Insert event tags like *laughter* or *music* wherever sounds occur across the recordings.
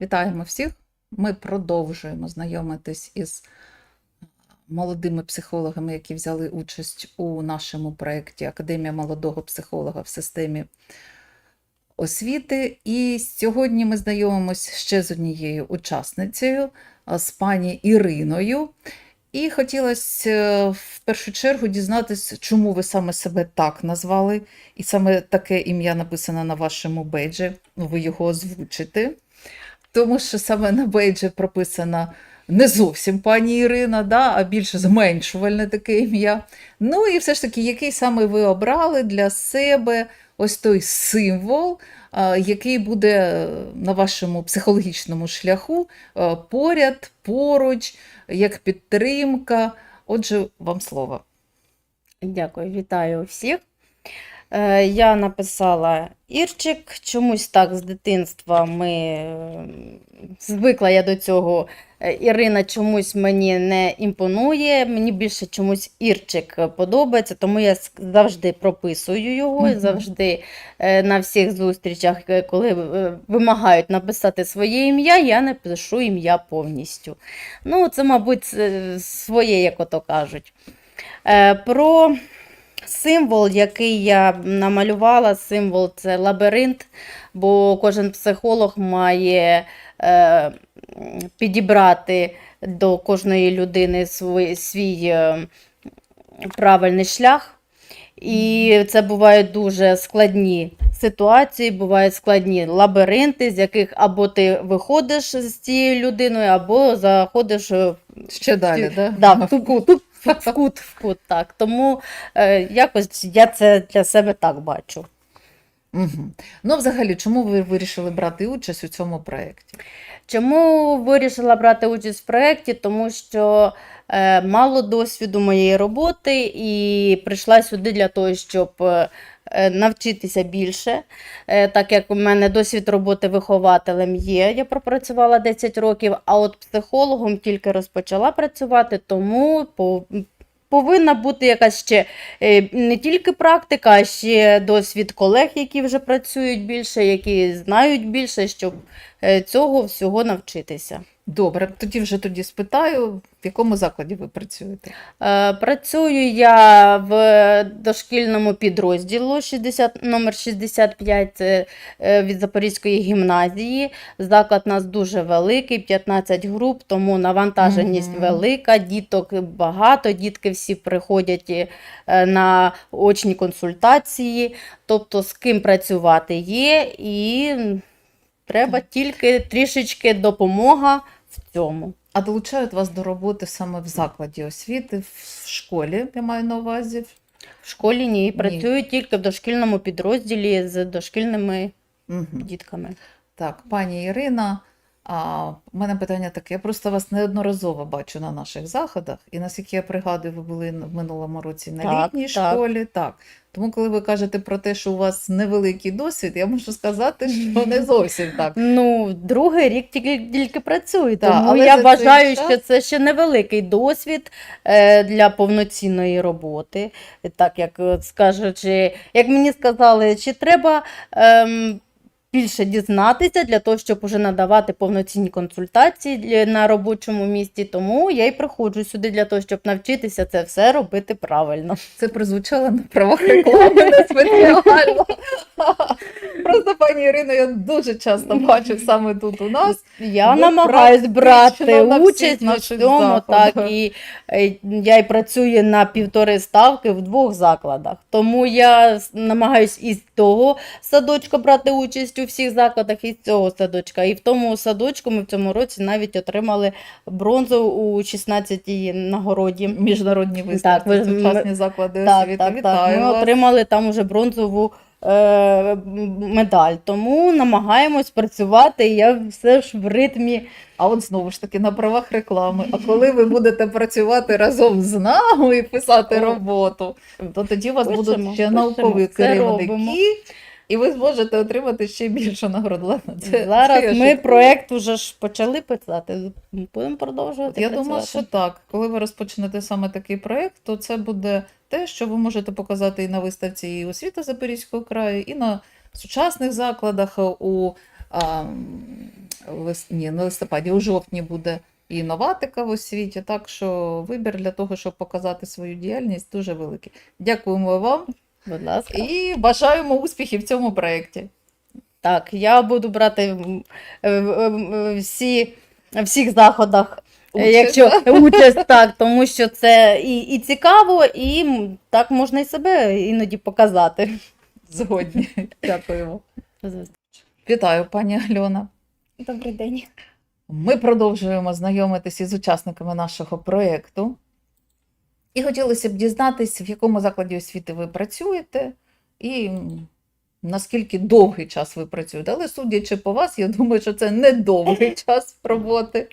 Вітаємо всіх. Ми продовжуємо знайомитись із молодими психологами, які взяли участь у нашому проєкті Академія молодого психолога в системі освіти. І сьогодні ми знайомимося ще з однією учасницею, з пані Іриною. І хотілося е, в першу чергу дізнатися, чому ви саме себе так назвали, і саме таке ім'я написано на вашому бейджі. Ну, Ви його озвучите. Тому що саме на бейджі прописано не зовсім пані Ірина, да, а більш зменшувальне таке ім'я. Ну і все ж таки, який саме ви обрали для себе ось той символ, який буде е, на вашому психологічному шляху е, поряд, поруч, як підтримка. Отже, вам слово. Дякую, вітаю всіх. Е, Я написала Ірчик. Чомусь так з дитинства ми е, звикла я до цього. Е, Ірина чомусь мені не імпонує, мені більше чомусь Ірчик подобається, тому я завжди прописую його, Мгм. завжди е, на всіх зустрічах, коли вимагають написати своє ім'я, я не пишу ім'я повністю. Ну, це, мабуть, своє, як ото кажуть. Про символ, який я намалювала, символ це лабіринт, бо кожен психолог має е, підібрати до кожної людини свій, свій е, правильний шлях. І це бувають дуже складні ситуації, бувають складні лабіринти, з яких або ти виходиш з цією людиною, або заходиш в Ще далі, да? Да, в кут, в кут, в кут, так. Тому е, якось я це для себе так бачу. Угу. Ну, взагалі, чому ви вирішили брати участь у цьому проєкті? Чому вирішила брати участь в проєкті? Тому що е, мало досвіду моєї роботи і прийшла сюди для того, щоб е, навчитися більше. Е, так як у мене досвід роботи вихователем є, я пропрацювала 10 років, а от психологом тільки розпочала працювати, тому по- повинна бути якась ще е, не тільки практика, а ще досвід колег, які вже працюють більше, які знають більше, щоб е, цього всього навчитися. Добре, тоді вже тоді спитаю, в якому закладі ви працюєте? Е, Працюю я в дошкільному підрозділу 60, номер 65 е, від Запорізької гімназії. Заклад у нас дуже великий, 15 груп, тому навантаженість Мгм. велика, діток багато, дітки всі приходять е, на очні консультації, тобто з ким працювати є, і треба тільки трішечки допомога в цьому. А долучають вас до роботи саме в закладі освіти, в школі, я маю на увазі. В школі ні, працюю тільки в дошкільному підрозділі з дошкільними Угу. дітками. Так, пані Ірина, а, у мене питання таке. Я просто вас неодноразово бачу на наших заходах, і наскільки я пригадую, ви були в минулому році на Так, літній так. школі. Так. Тому, коли ви кажете про те, що у вас невеликий досвід, я можу сказати, що *laughs* не зовсім так. Ну, другий рік тільки, тільки працюю, Так, тому але я вважаю, час- що це ще невеликий досвід е, для повноцінної роботи. Так як е, скажучи, як мені сказали, чи треба ем, більше дізнатися для того, щоб уже надавати повноцінні консультації на робочому місці. Тому я й приходжу сюди для того, щоб навчитися це все робити правильно. Це прозвучало на правах реклами не спеціально. Просто пані Ірино, я дуже часто бачу саме тут у нас. Я намагаюсь брати участь у цьому, так і е, я й працюю на півтори ставки в двох закладах. Тому я намагаюсь із того садочка брати участь у всіх закладах, і цього садочка. І в тому садочку ми в цьому році навіть отримали бронзу у 16-й нагороді. Міжнародні виставки, ви- сучасні заклади Так, освіти. так, так. Вітаю Ми вас. отримали там уже бронзову е, медаль. Тому намагаємось працювати. і Я все ж в ритмі. А от знову ж таки на правах реклами. А коли ви будете працювати разом з нами і писати роботу, то тоді у вас будуть ще наукові керівники, і ви зможете отримати ще більшу нагороду. Ладно, це- Зараз ми шуткую. проєкт уже ж почали писати. Будемо продовжувати. Я працювати. думаю, що так. Коли ви розпочнете саме такий проєкт, то це буде те, що ви можете показати і на виставці і освіти Запорізького краю, і на сучасних закладах, у а, м, лис- ні, не листопаді, у жовтні буде і новатика в освіті, так що вибір для того, щоб показати свою діяльність, дуже великий. Дякуємо вам Будь ласка. і бажаємо успіхів в цьому проєкті. Так, я буду брати е, е, е, всі, всіх заходах, Участь, якщо участь, так, тому що це і, і цікаво, і так можна і себе іноді показати. Згодні. Дякуємо. Вітаю, пані Альона. Добрий день. Ми продовжуємо знайомитися із учасниками нашого проєкту. І хотілося б дізнатися, в якому закладі освіти ви працюєте і наскільки довгий час ви працюєте. Але судячи по вас, я думаю, що це не довгий *laughs* час роботи.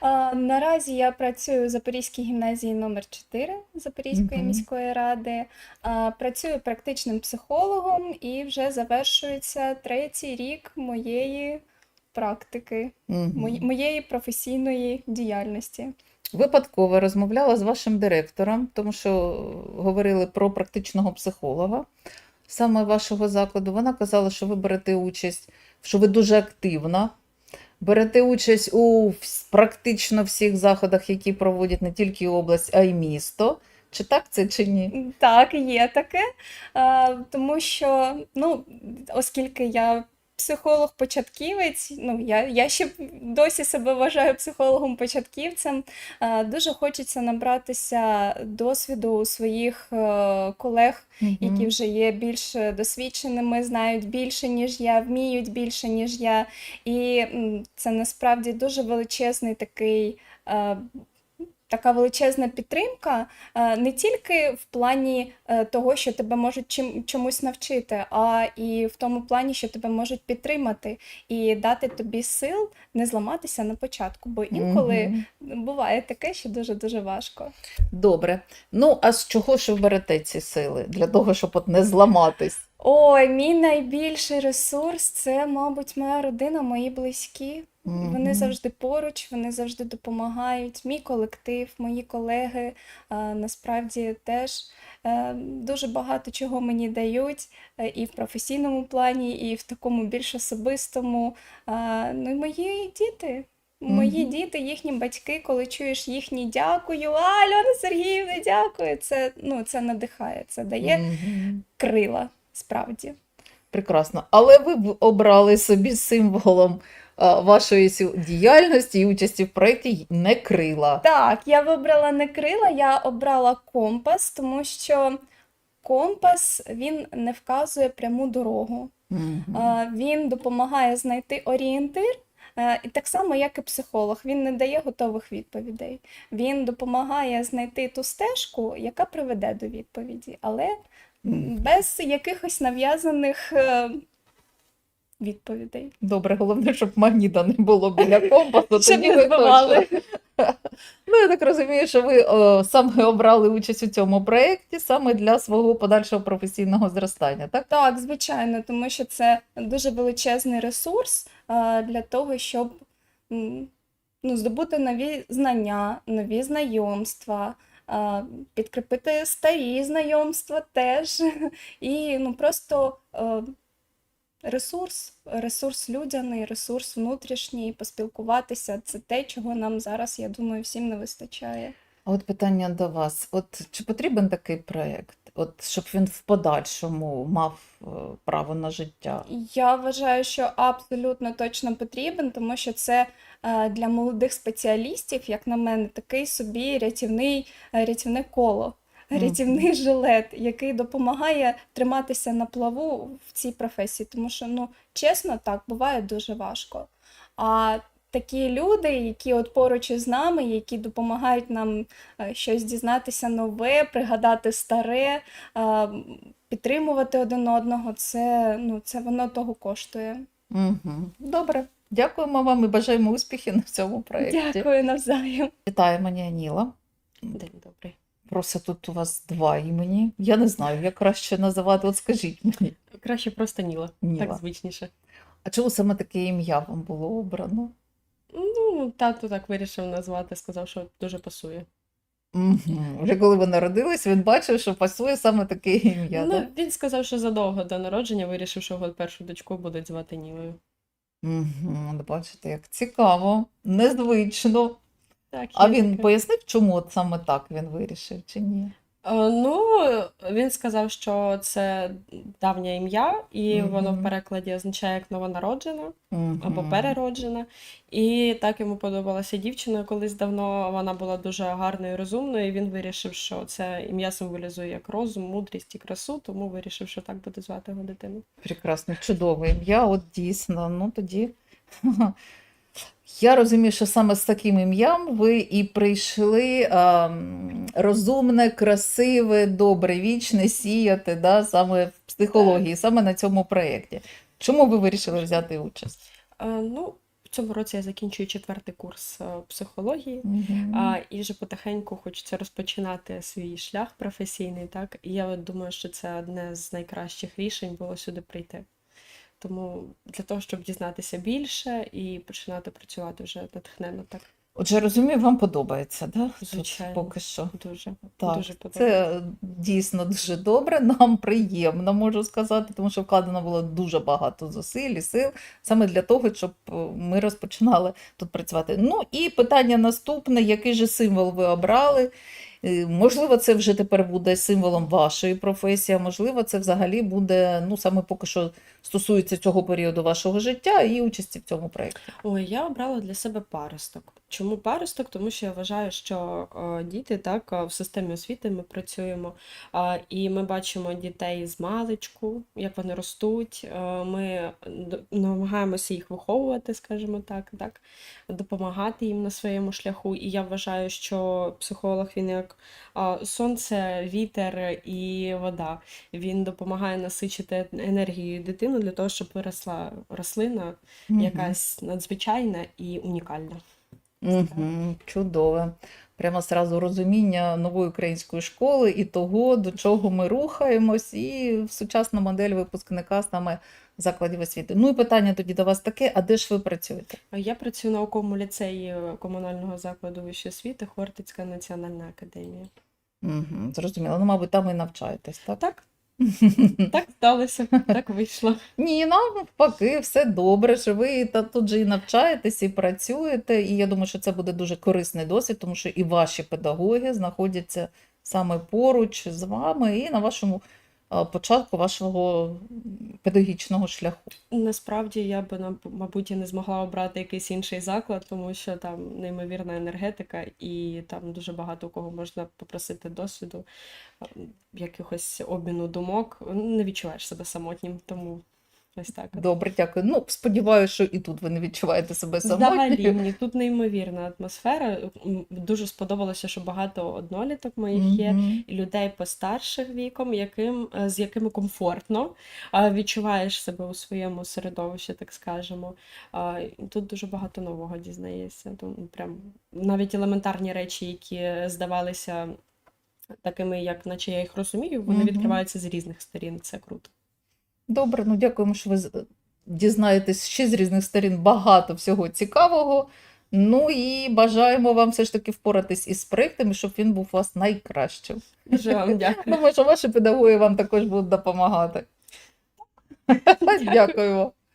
А, наразі я працюю у Запорізькій гімназії номер 4 Запорізької Мгм. міської ради. А, працюю практичним психологом і вже завершується третій рік моєї практики, мої- моєї професійної діяльності. Випадково розмовляла з вашим директором, тому що говорили про практичного психолога саме вашого закладу. Вона казала, що ви берете участь, що ви дуже активна. Берете участь у вс- практично всіх заходах, які проводять не тільки область, а й місто. Чи так це, чи ні? Так, є таке, тому що, ну, оскільки я психолог-початківець, ну, я, я ще досі себе вважаю психологом-початківцем, дуже хочеться набратися досвіду у своїх е, колег, які вже є більш досвідченими, знають більше, ніж я, вміють більше, ніж я. І це насправді дуже величезний такий. Така величезна підтримка е, не тільки в плані е, того, що тебе можуть чим, чомусь навчити, а і в тому плані, що тебе можуть підтримати і дати тобі сил не зламатися на початку. Бо інколи Мгм. буває таке, що дуже-дуже важко. Добре. Ну, а з чого ж ви берете ці сили? Для того, щоб от не зламатись? Ой, мій найбільший ресурс це, мабуть, моя родина, мої близькі. Вони завжди поруч, вони завжди допомагають. Мій колектив, мої колеги а, насправді теж е, дуже багато чого мені дають е, і в професійному плані, і в такому більш особистому. А, Ну і мої діти. Мої Мгм. діти, їхні батьки, коли чуєш їхні дякую, а, Альона Сергіївна, дякую. Це, ну, це надихає, це дає Мгм. крила, справді. Прекрасно. Але ви б обрали собі символом вашої діяльності і участі в проєкті не крила. Так, я вибрала не крила, я обрала компас, тому що компас він не вказує пряму дорогу. А, Він допомагає знайти орієнтир. е, І так само, як і психолог, він не дає готових відповідей. Він допомагає знайти ту стежку, яка приведе до відповіді, але без якихось нав'язаних е, відповідей. Добре, головне, щоб магніта не було біля компасу. Щоб не збивали. *laughs* Ну, я так розумію, що ви о, саме обрали участь у цьому проєкті саме для свого подальшого професійного зростання, так? Так, звичайно, тому що це дуже величезний ресурс а, для того, щоб м, ну, здобути нові знання, нові знайомства, а, підкріпити старі знайомства теж. *laughs* І ну, просто е, ресурс, ресурс людяний, ресурс внутрішній, поспілкуватися це те, чого нам зараз, я думаю, всім не вистачає. А от питання до вас: от чи потрібен такий проєкт, от щоб він в подальшому мав е, право на життя? Я вважаю, що абсолютно точно потрібен, тому що це е, для молодих спеціалістів, як на мене, такий собі рятівний, рятівне коло. Рятівний жилет, який допомагає триматися на плаву в цій професії. Тому що, ну, чесно, так, буває дуже важко. А такі люди, які от поруч із нами, які допомагають нам е, щось дізнатися нове, пригадати старе, е, підтримувати один одного, це, ну, це воно того коштує. Угу. Добре. Дякуємо вам і бажаємо успіхів на цьому проєкті. Дякую навзаєм. Вітаю, мені Аніла. День добрий. Просто тут у вас два імені. Я не знаю, як краще називати. От скажіть мені. Краще просто Ніла. Ніла. Так звичніше. А чому саме таке ім'я вам було обрано? Ну, тато так вирішив назвати, сказав, що дуже пасує. Угу. Вже коли ви народились, він бачив, що пасує саме таке ім'я. ну, так? він сказав, що задовго до народження вирішив, що його першу дочку будуть звати Нілою. Угу, бачите, як цікаво, незвично. Так, А він таке. пояснив, чому от саме так він вирішив, чи ні? Е, Ну, він сказав, що це давнє ім'я, і воно в перекладі означає як новонароджена або перероджена. І так йому подобалася дівчина колись давно. Вона була дуже гарною і розумною. І він вирішив, що це ім'я символізує як розум, мудрість і красу, тому вирішив, що так буде звати його дитину. Прекрасно, чудове ім'я, от дійсно. Ну тоді. *laughs* Я розумію, що саме з таким ім'ям ви і прийшли а, розумне, красиве, добре, вічне сіяти да, саме в психології, саме на цьому проєкті. Чому ви вирішили взяти участь? Е, Ну, в цьому році я закінчую четвертий курс е, психології. Мгм. А, і вже потихеньку хочеться розпочинати свій шлях професійний, так? І я думаю, що це одне з найкращих рішень було сюди прийти. Тому для того, щоб дізнатися більше і починати працювати вже натхненно, так Отже, розумію, вам подобається, да? Звичайно. Поки що. дуже, Так, дуже подобається. це дійсно дуже добре. Нам приємно, можу сказати, тому що вкладено було дуже багато зусиль і сил саме для того, щоб е, ми розпочинали тут працювати. Ну і питання наступне: який же символ ви обрали? Е, Можливо, це вже тепер буде символом вашої професії, а можливо, це взагалі буде ну саме поки що стосується цього періоду вашого життя і участі в цьому проєкті. Ой, я обрала для себе паросток. Чому паросток? Тому що я вважаю, що е, діти так е, в системі освіти ми працюємо, і ми бачимо дітей з маличку, як вони ростуть. е, Ми намагаємося їх виховувати, скажімо так, так, допомагати їм на своєму шляху. І я вважаю, що психолог він як сонце, вітер і вода. Він допомагає насичити енергією дитину для того, щоб виросла рослина якась надзвичайна і унікальна. Угу, чудове. Прямо сразу розуміння нової української школи і того, до чого ми рухаємось, і сучасна модель випускника саме закладів освіти. Ну і питання тоді до вас таке: а де ж ви працюєте? Я працюю в науковому ліцеї комунального закладу вищої освіти Хортицька національна академія. Угу, зрозуміло. Ну, мабуть, там і навчаєтесь, так? Так, *laughs* так сталося, так вийшло. Ні, навпаки, все добре, що ви та тут же і навчаєтесь, і працюєте. І я думаю, що це буде дуже корисний досвід, тому що і ваші педагоги знаходяться саме поруч з вами і на вашому початку вашого педагогічного шляху. Насправді я би мабуть і не змогла обрати якийсь інший заклад, тому що там неймовірна енергетика, і там дуже багато кого можна попросити досвіду, якихось обміну думок. Не відчуваєш себе самотнім, тому ось так. Добре, дякую. Ну, сподіваюся, що і тут ви не відчуваєте себе Взагалі, самотньою. ні, тут неймовірна атмосфера. Дуже сподобалося, що багато одноліток моїх є. Мгм. і людей постарших віком, яким, е, з якими комфортно відчуваєш себе у своєму середовищі, так скажемо. Тут дуже багато нового дізнаєшся. Прям навіть елементарні речі, які здавалися такими, як наче я їх розумію, вони Мгм. відкриваються з різних сторін. Це круто. Добре, ну дякуємо, що ви дізнаєтесь ще з різних сторін багато всього цікавого. Ну і бажаємо вам все ж таки впоратись із проєктом, і щоб він був у вас найкращим. Дуже вам дякую. *laughs* Думаю, що ваші педагоги вам також будуть допомагати. *laughs* Дякуємо.